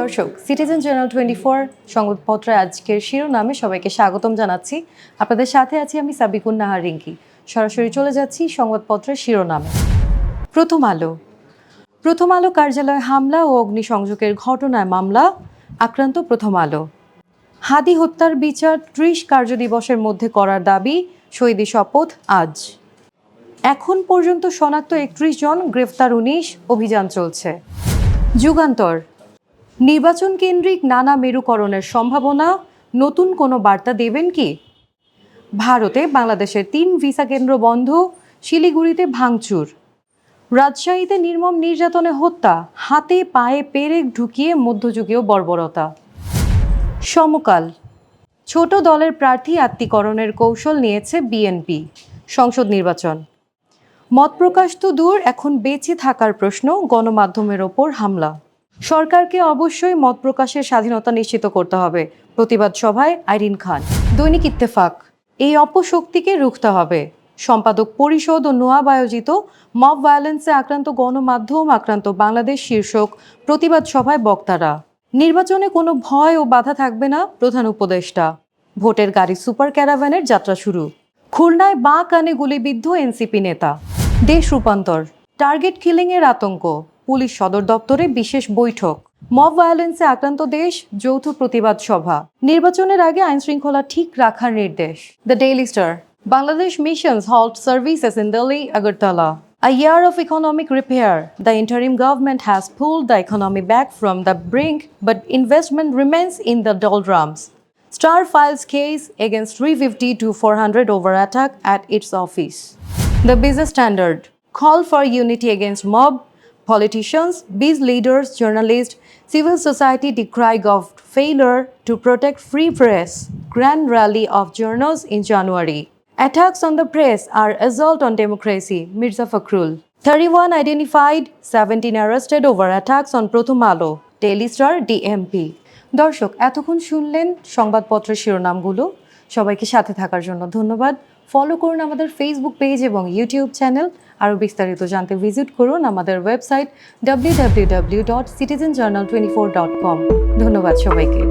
দর্শক citizen journal twenty four সংবাদপত্রের আজকের শিরোনামে সবাইকে স্বাগতম জানাচ্ছি। আপনাদের সাথে আছি আমি সাবিকুন নাহার রিঙ্কি। সরাসরি চলে যাচ্ছি সংবাদপত্রের শিরোনামে। প্রথম আলো। প্রথম আলো কার্যালয়ে হামলা ও অগ্নিসংযোগের ঘটনায় মামলা, আক্রান্ত প্রথম আলো। হাদি হত্যার বিচার ত্রিশ কার্যদিবসের মধ্যে করার দাবি, শহীদি শপথ আজ। এখন পর্যন্ত শনাক্ত একত্রিশ জন, গ্রেফতার উনিশ, অভিযান চলছে। যুগান্তর। নির্বাচন কেন্দ্রিক নানা মেরুকরণের সম্ভাবনা, নতুন কোনো বার্তা দেবেন কি? ভারতে বাংলাদেশের তিন ভিসা কেন্দ্র বন্ধ, শিলিগুড়িতে ভাঙচুর। রাজশাহীতে নির্মম নির্যাতনে হত্যা, হাতে পায়ে পেরেক ঢুকিয়ে মধ্যযুগীয় বর্বরতা। সমকাল। ছোট দলের প্রার্থী আত্মীকরণের কৌশল নিয়েছে বিএনপি। সংসদ নির্বাচন। মত প্রকাশ তো দূর, এখন বেঁচে থাকার প্রশ্ন, গণমাধ্যমের ওপর হামলা। সরকারকে অবশ্যই মত প্রকাশের স্বাধীনতা নিশ্চিত করতে হবে। প্রতিবাদ সভায় আইরিন খান। দৈনিক ইত্তেফাক। এই অপশক্তিকে রুখতে হবে। সম্পাদক পরিষদ ও নোয়াব আয়োজিত মব ভায়োলেন্সে আক্রান্ত গণমাধ্যম, আক্রান্ত বাংলাদেশ শীর্ষক প্রতিবাদ সভায় বক্তারা। নির্বাচনে কোনো ভয় ও বাধা থাকবে না, প্রধান উপদেষ্টা। ভোটের গাড়ি সুপার ক্যারাভ্যানের যাত্রা শুরু। খুলনায় বাঁ কানে গুলিবিদ্ধ এনসিপি নেতা। দেশ রূপান্তর। টার্গেট কিলিংয়ের আতঙ্ক। পুলিশ সদর দপ্তরে বিশেষ বৈঠক মব ভায়োলেন্সে আক্রান্ত দেশ যৌথ প্রতিবাদ সভা নির্বাচনের আগে আইন শৃঙ্খলা ঠিক রাখার নির্দেশ the Daily Star Bangladesh missions halt services in Delhi, Agartala. A year of economic repair, the interim government has pulled the economy back from the brink, but investment remains in the doldrums. Star files case against 350 to 400 over attack at its office. The business standard call for unity against mob, politicians, biz leaders, journalists, civil society decry of failure to protect free press. Grand rally of journals in January. Attacks on the press are assault on democracy. Mirza Fakhrul. 31 identified, 17 arrested over attacks on Alo. Daily Star DMP. দর্শক এতক্ষণ শুনলেন সংবাদপত্রের শিরোনামগুলো সবাইকে সাথে থাকার জন্য ধন্যবাদ follow করুন আমাদের ফেসবুক পেজ এবং ইউটিউব চ্যানেল আরও বিস্তারিত জানতে ভিজিট করুন আমাদের website W W W dot citizen journal twenty four dot com ধন্যবাদ সবাইকে।